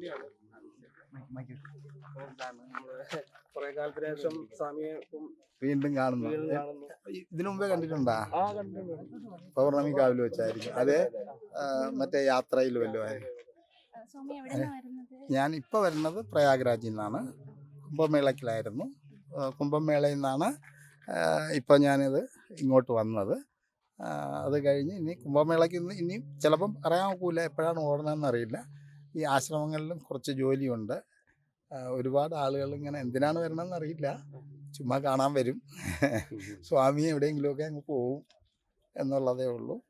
പ്രതിസന്ധിയാണ് കുറെ കാലത്തിന് ശേഷം സ്വാമിയെ ഇപ്പം വീണ്ടും കാണുന്നു. ഇതിനു മുമ്പേ കണ്ടിട്ടുണ്ടാ? ആ കണ്ടിട്ടുണ്ട്. പൗർണമി കാവിൽ വെച്ചായിരിക്കും. അതെ മറ്റേ യാത്രയിൽ വല്ലോ ആയി. സ്വാമി എവിടെ വരുന്നത്? ഞാൻ ഇപ്പൊ വരുന്നത് പ്രയാഗ്രാജിൽ നിന്നാണ്. കുംഭമേളക്കിലായിരുന്നു കുംഭമേളയിൽ നിന്നാണ് ഇപ്പോൾ ഞാനിത് ഇങ്ങോട്ട് വന്നത്. അത് കഴിഞ്ഞ് ഇനി കുംഭമേളയ്ക്ക് ഇന്ന് ഇനി ചിലപ്പം അറിയാൻ നോക്കൂല എപ്പോഴാണ് ഓടുന്നതെന്ന് അറിയില്ല. ഈ ആശ്രമങ്ങളിലും കുറച്ച് ജോലിയുണ്ട്. ഒരുപാട് ആളുകൾ ഇങ്ങനെ എന്തിനാണ് വരണമെന്ന് അറിയില്ല. ചുമ്മാ കാണാൻ വരും. സ്വാമി എവിടെയെങ്കിലുമൊക്കെ അങ്ങ് പോവും എന്നുള്ളതേ ഉള്ളൂ.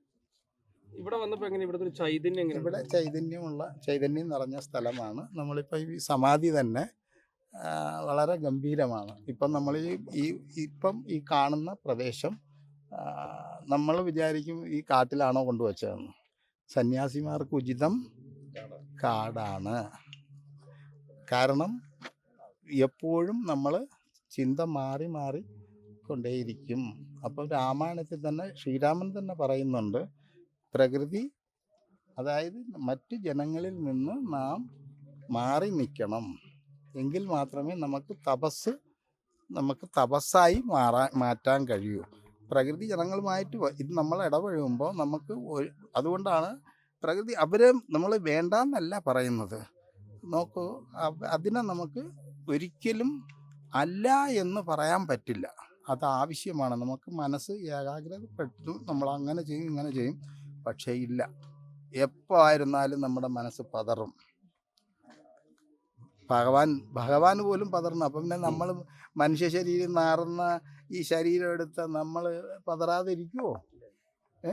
ഇവിടെ വന്നപ്പോൾ എങ്ങനെ? ഇവിടുത്തെ ഒരു ചൈതന്യം എങ്ങനെ ഇവിടെ ചൈതന്യമുള്ള ചൈതന്യം നിറഞ്ഞ സ്ഥലമാണ്. നമ്മളിപ്പോൾ ഈ സമാധി തന്നെ വളരെ ഗംഭീരമാണ്. ഇപ്പം നമ്മൾ ഈ ഈ- ഇപ്പം ഈ കാണുന്ന പ്രദേശം നമ്മൾ വിചാരിക്കും ഈ കാട്ടിലാണോ കൊണ്ടുവച്ചതെന്ന്. സന്യാസിമാർക്ക് ഉചിതം കാടാണ്. കാരണം എപ്പോഴും നമ്മൾ ചിന്ത മാറി മാറി കൊണ്ടേയിരിക്കും. അപ്പോൾ രാമായണത്തിൽ തന്നെ ശ്രീരാമൻ തന്നെ പറയുന്നുണ്ട് പ്രകൃതി അതായത് മറ്റ് ജനങ്ങളിൽ നിന്ന് നാം മാറി നിൽക്കണം. എങ്കിൽ മാത്രമേ നമുക്ക് തപസ് നമുക്ക് തപസ്സായി മാറാൻ മാറ്റാൻ കഴിയൂ. പ്രകൃതി ജനങ്ങളുമായിട്ട് ഇത് നമ്മൾ ഇടപഴകുമ്പോൾ നമുക്ക് അതുകൊണ്ടാണ് പ്രകൃതി അവരെ നമ്മൾ വേണ്ടാന്നല്ല പറയുന്നത്. നോക്കൂ അതിനെ നമുക്ക് ഒരിക്കലും അല്ല എന്ന് പറയാൻ പറ്റില്ല. അത് ആവശ്യമാണ്. നമുക്ക് മനസ്സ് ഏകാഗ്രതപ്പെട്ടു നമ്മൾ അങ്ങനെ ചെയ്യും ഇങ്ങനെ ചെയ്യും. പക്ഷേ ഇല്ല. എപ്പോൾ ആയിരുന്നാലും നമ്മുടെ മനസ്സ് പതറും. ഭഗവാൻ ഭഗവാൻ പോലും പതർന്നു അപ്പം പിന്നെ നമ്മൾ മനുഷ്യ ശരീരം നാറുന്ന ഈ ശരീരം എടുത്ത നമ്മൾ പതറാതിരിക്കുമോ ഏ?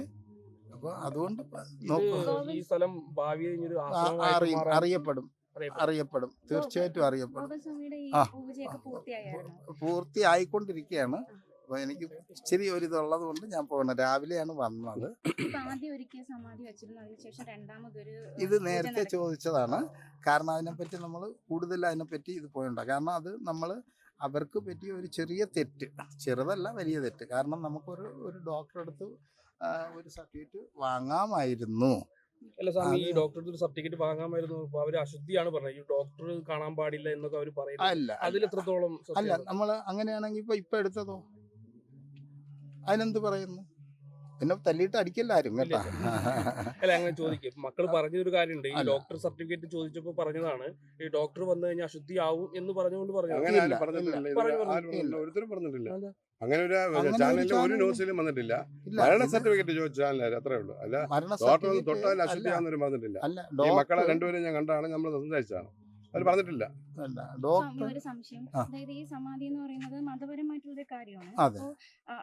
അപ്പോൾ അതുകൊണ്ട് ഈ സ്ഥലം മാറാൻ അറിയപ്പെടും അറിയപ്പെടും. തീർച്ചയായിട്ടും അറിയപ്പെടും. ആ. പൂർത്തിയായിക്കൊണ്ടിരിക്കുകയാണ് അപ്പൊ എനിക്ക് ഇച്ചിരി ഒരു ഇതുള്ളത് കൊണ്ട് ഞാൻ പോകണം. രാവിലെയാണ് വന്നത്. ഇത് നേരത്തെ ചോദിച്ചതാണ്. കാരണം അതിനെപ്പറ്റി നമ്മൾ കൂടുതൽ അതിനെപ്പറ്റി ഇത് പോയിട്ടുണ്ട്. കാരണം അത് നമ്മൾ അവർക്ക് പറ്റിയ ഒരു ചെറിയ തെറ്റ്. ചെറുതല്ല വലിയ തെറ്റ്. കാരണം നമുക്കൊരു ഒരു ഡോക്ടറെ അടുത്ത് ഒരു സർട്ടിഫിക്കറ്റ് വാങ്ങാമായിരുന്നു. അല്ല സാർ ഈ ഡോക്ടർ ഡോക്ടറുടെ ഒരു സർട്ടിഫിക്കറ്റ് വാങ്ങാമായിരുന്നു. അവർ അശുദ്ധിയാണ് പറഞ്ഞത്. ഈ ഡോക്ടർ കാണാൻ പാടില്ല എന്നൊക്കെ അവർ പറയുന്നത്. അല്ല അതിൽ എത്രത്തോളം അല്ല? നമ്മൾ അങ്ങനെയാണെങ്കിൽ ഇപ്പൊ ഇപ്പൊ എടുത്തതോ? അതിനെന്ത് പറയുന്നു? പിന്നെ തല്ലിയിട്ട് അടിക്കില്ല ആരും കേട്ടാ. അല്ല അങ്ങനെ ചോദിക്കും. മക്കൾ പറഞ്ഞൊരു കാര്യമുണ്ട്. ഈ ഡോക്ടർ സർട്ടിഫിക്കറ്റ് ചോദിച്ചപ്പോൾ പറഞ്ഞതാണ് ഈ ഡോക്ടർ വന്നു കഴിഞ്ഞാൽ അശുദ്ധി ആവും എന്ന് പറഞ്ഞുകൊണ്ട് പറഞ്ഞു. ഒരുത്തരും പറഞ്ഞിട്ടില്ല. അങ്ങനെ ഒരു ചാനലിൽ ഒരു ന്യൂസിലും വന്നിട്ടില്ല. മരണ സർട്ടിഫിക്കറ്റ് ചോദിച്ച ചാനലായിരുന്നു അത്രേ ഉള്ളൂ. അല്ല ഡോക്ടർ തൊട്ടാൽ അശുദ്ധിയാന്നൊരു അശുദ്ധിയാണെന്നൊരു പറഞ്ഞിട്ടില്ല. ഈ മക്കളെ രണ്ടുപേരും ഞാൻ കണ്ടാണ് നമ്മൾ സംസാരിച്ചതാണ്. അവർ പറഞ്ഞിട്ടില്ല. അല്ല ഡോക്ടർ ഒരു സംശയം. അതായത് ഈ സമാധി എന്ന് പറയുന്നത് മതപരമായിട്ടുള്ള കാര്യമാണ്. അതെ. അപ്പോ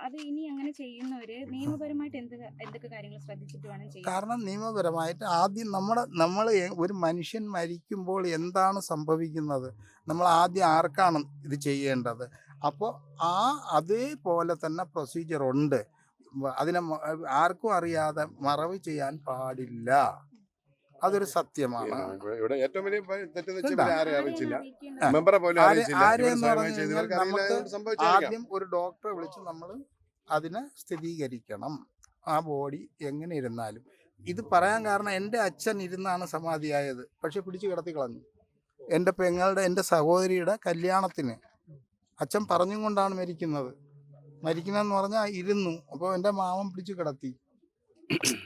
അത് ഇനി അങ്ങനെ ചെയ്യുന്നവര് നിയമപരമായിട്ട് എന്ത് എന്തൊക്കെ കാര്യങ്ങൾ ശ്രദ്ധിച്ചിട്ട് വേണം ചെയ്യാൻ? കാരണം നിയമപരമായിട്ട് ആദ്യം നമ്മുടെ നമ്മൾ ഒരു മനുഷ്യൻ മരിക്കുമ്പോൾ എന്താണ് സംഭവിക്കുന്നത്? നമ്മൾ ആദ്യം ആർക്കാണ് ഇത് ചെയ്യേണ്ടത്? അപ്പോൾ ആ അതേപോലെ തന്നെ പ്രൊസീജിയർ ഉണ്ട്. അതിനെ ആർക്കും അറിയാതെ മറവ് ചെയ്യാൻ പാടില്ല. അതൊരു സത്യമാണ്. ഇവിടെ- ഏറ്റവും വലിയ തെറ്റെന്ന് ആരെയും അറിയിച്ചില്ല. മെമ്പറെ പോലും നമുക്ക് ആദ്യം ഒരു ഡോക്ടറെ വിളിച്ച് നമ്മൾ അതിനെ സ്ഥിരീകരിക്കണം. ആ ബോഡി എങ്ങനെ ഇരുന്നാലും. ഇത് പറയാൻ കാരണം എന്റെ അച്ഛൻ ഇരുന്നാണ് സമാധിയായത്. പക്ഷെ പിടിച്ചു കിടത്തി കളഞ്ഞു. എന്റെ പെങ്ങളുടെ എന്റെ സഹോദരിയുടെ കല്യാണത്തിന് അച്ഛൻ പറഞ്ഞും കൊണ്ടാണ് മരിക്കുന്നത്. മരിക്കുന്നതെന്ന് പറഞ്ഞാൽ ഇരുന്നു. അപ്പോൾ എന്റെ മാമൻ പിടിച്ചു കിടത്തി.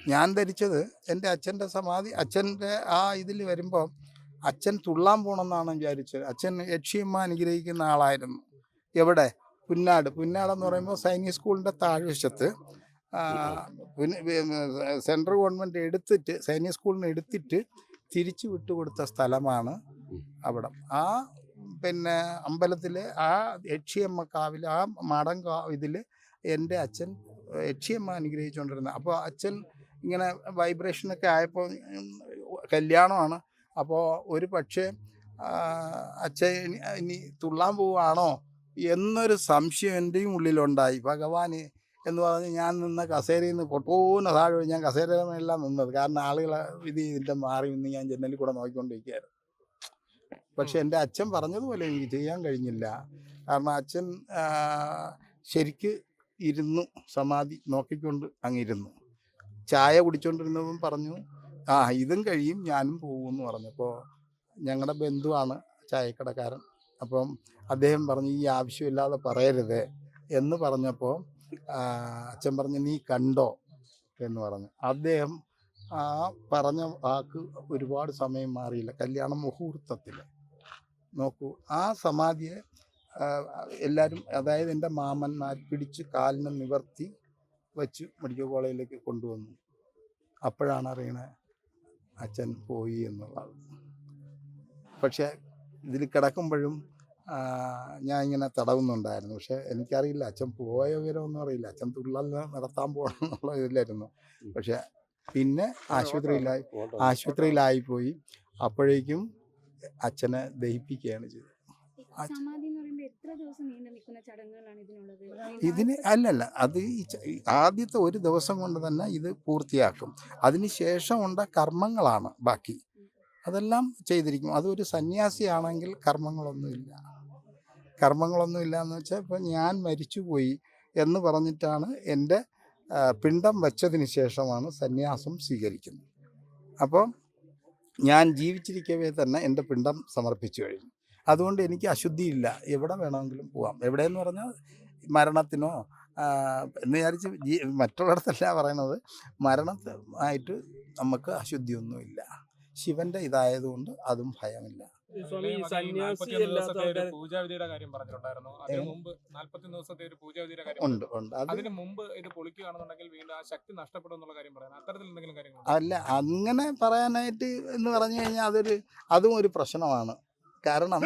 ഞാൻ ധരിച്ചത് എന്റെ അച്ഛന്റെ സമാധി അച്ഛന്റെ ആ ഇതിൽ വരുമ്പോൾ അച്ഛൻ തുള്ളാൻ പോകണമെന്നാണ് വിചാരിച്ചത്. അച്ഛൻ യക്ഷിയമ്മ അനുഗ്രഹിക്കുന്ന ആളായിരുന്നു. എവിടെ? പുന്നാട്. പുന്നാട് എന്ന് പറയുമ്പോൾ സൈനിക സ്കൂളിന്റെ താഴ്വശത്ത്. സെൻട്രൽ ഗവൺമെന്റ് എടുത്തിട്ട് സൈനിക സ്കൂളിന് എടുത്തിട്ട് തിരിച്ചു വിട്ടുകൊടുത്ത സ്ഥലമാണ് അവിടം. ആ പിന്നെ അമ്പലത്തിൽ ആ യക്ഷിയമ്മ കാവിൽ ആ മടം കാ ഇതിൽ എന്റെ അച്ഛൻ യക്ഷിയമ്മ അനുഗ്രഹിച്ചുകൊണ്ടിരുന്നത്. അപ്പോൾ അച്ഛൻ ഇങ്ങനെ വൈബ്രേഷനൊക്കെ ആയപ്പോൾ കല്യാണമാണ്. അപ്പോൾ ഒരു പക്ഷേ അച്ഛൻ ഇനി- തുള്ളാൻ പോവുകയാണോ എന്നൊരു സംശയം എന്റെയും ഉള്ളിലുണ്ടായി. ഭഗവാന് എന്ന് പറഞ്ഞ് ഞാൻ നിന്ന കസേരയിൽ നിന്ന് പൊട്ടൂന്ന് താഴെ ഞാൻ ഞാൻ മേലെല്ലാം നിന്നത്. കാരണം ആളുകളെ ഇത് ഇതിന്റെ മാറി നിന്ന് ഞാൻ ജനലിൽ കൂടെ നോക്കിക്കൊണ്ടിരിക്കുകയായിരുന്നു. പക്ഷെ എന്റെ അച്ഛൻ പറഞ്ഞതുപോലെ എനിക്ക് ചെയ്യാൻ കഴിഞ്ഞില്ല. കാരണം അച്ഛൻ ശരിക്ക് ഇരുന്നു സമാധി നോക്കിക്കൊണ്ട് അങ്ങിരുന്നു. ചായ കുടിച്ചോണ്ടിരുന്നതും പറഞ്ഞു ആ ഇതും കഴിയും ഞാനും പോകുമെന്ന് പറഞ്ഞപ്പോൾ ഞങ്ങളുടെ ബന്ധുവാണ് ചായക്കടക്കാരൻ. അപ്പം അദ്ദേഹം പറഞ്ഞു ഈ ആവശ്യമില്ലാതെ പറയരുത് എന്ന് പറഞ്ഞപ്പോൾ അച്ഛൻ പറഞ്ഞു നീ കണ്ടോ എന്ന് പറഞ്ഞു. അദ്ദേഹം ആ പറഞ്ഞ വാക്ക് ഒരുപാട് സമയം മാറിയില്ല. കല്യാണ മുഹൂർത്തത്തിൽ നോക്കൂ ആ സമാധിയെ എല്ലാവരും അതായത് എന്റെ മാമന്മാർ പിടിച്ച് കാലിനെ നിവർത്തി വെച്ച് മെഡിക്കൽ കോളേജിലേക്ക് കൊണ്ടുവന്നു. അപ്പോഴാണ് അറിയണത് അച്ഛൻ പോയി എന്നുള്ളത്. പക്ഷേ ഇതിൽ കിടക്കുമ്പോഴും ഞാൻ ഇങ്ങനെ തടവുന്നുണ്ടായിരുന്നു. പക്ഷെ എനിക്കറിയില്ല അച്ഛൻ പോയ വിവരമൊന്നും അറിയില്ല. അച്ഛൻ തുള്ളൽ നടത്താൻ പോകണം എന്നുള്ള ഇതിലായിരുന്നു. പക്ഷെ പിന്നെ ആശുപത്രിയിലായി ആശുപത്രിയിലായി പോയി. അപ്പോഴേക്കും അച്ഛനെ ദഹിപ്പിക്കുകയാണ് ചെയ്തത്. എത്ര ദിവസം നീണ്ടു നിൽക്കുന്ന ചടങ്ങുകളാണ് ഇതിനുള്ളത്? ഇതിന് അല്ലല്ല അത് ഈ ആദ്യത്തെ ഒരു ദിവസം കൊണ്ട് തന്നെ ഇത് പൂർത്തിയാക്കും. അതിന് ശേഷമുണ്ട കർമ്മങ്ങളാണ് ബാക്കി. അതെല്ലാം ചെയ്തിരിക്കും. അതൊരു സന്യാസിയാണെങ്കിൽ കർമ്മങ്ങളൊന്നുമില്ല കർമ്മങ്ങളൊന്നുമില്ല എന്ന് വെച്ചാൽ ഇപ്പം ഞാൻ മരിച്ചുപോയി എന്ന് പറഞ്ഞിട്ടാണ് എന്റെ പിണ്ടം വച്ചതിന് ശേഷമാണ് സന്യാസം സ്വീകരിക്കുന്നത്. അപ്പം ഞാൻ ജീവിച്ചിരിക്കവേ തന്നെ എന്റെ പിണ്ടം സമർപ്പിച്ചു കഴിഞ്ഞു. അതുകൊണ്ട് എനിക്ക് അശുദ്ധിയില്ല. എവിടെ വേണമെങ്കിലും പോവാം. എവിടെയെന്ന് പറഞ്ഞാൽ മരണത്തിനോ എന്ന് വിചാരിച്ച് ജീ- മറ്റുള്ളിടത്തല്ല പറയണത്. മരണമായിട്ട് നമുക്ക് അശുദ്ധിയൊന്നുമില്ല. ശിവന്റെ ഇതായതുകൊണ്ട് അതും ഭയമില്ല. ഈ സ്വാമി ഈ അദ്ദേഹം അത് ഈ സന്യാസി 41 അല്ലാത്ത ദിവസത്തെ പൂജാവിധിയുടെ കാര്യം പറഞ്ഞിട്ടുണ്ടായിരുന്നു. അതിന് ഏ? മുമ്പ് നാല്പത്തി ദിവസത്തെ ഒരു പൂജാവിധിയുടെ കാര്യം ഉണ്ട് ഉണ്ട്. അത് അതിന് മുമ്പ് ഇത് പൊളിക്കുകയാണെന്നുണ്ടെങ്കിൽ വീണ്ടും ആ ശക്തി നഷ്ടപ്പെടും എന്നുള്ള കാര്യം അത്തരത്തിൽ എന്തെങ്കിലും കാര്യങ്ങൾ അല്ല അങ്ങനെ പറയാനായിട്ട് എന്ന് പറഞ്ഞു കഴിഞ്ഞാൽ അതൊരു അതും ഒരു പ്രശ്നമാണ്. കാരണം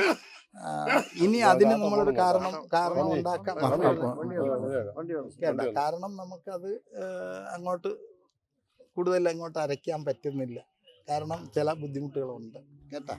ഇനി അതിന് നമ്മളൊരു കാരണം കാരണം ഉണ്ടാക്കാം. കേട്ടോ കാരണം നമുക്കത് അങ്ങോട്ട് കൂടുതൽ അങ്ങോട്ട് അരയ്ക്കാൻ പറ്റുന്നില്ല. കാരണം ചില ബുദ്ധിമുട്ടുകളുണ്ട്. കേട്ടോ?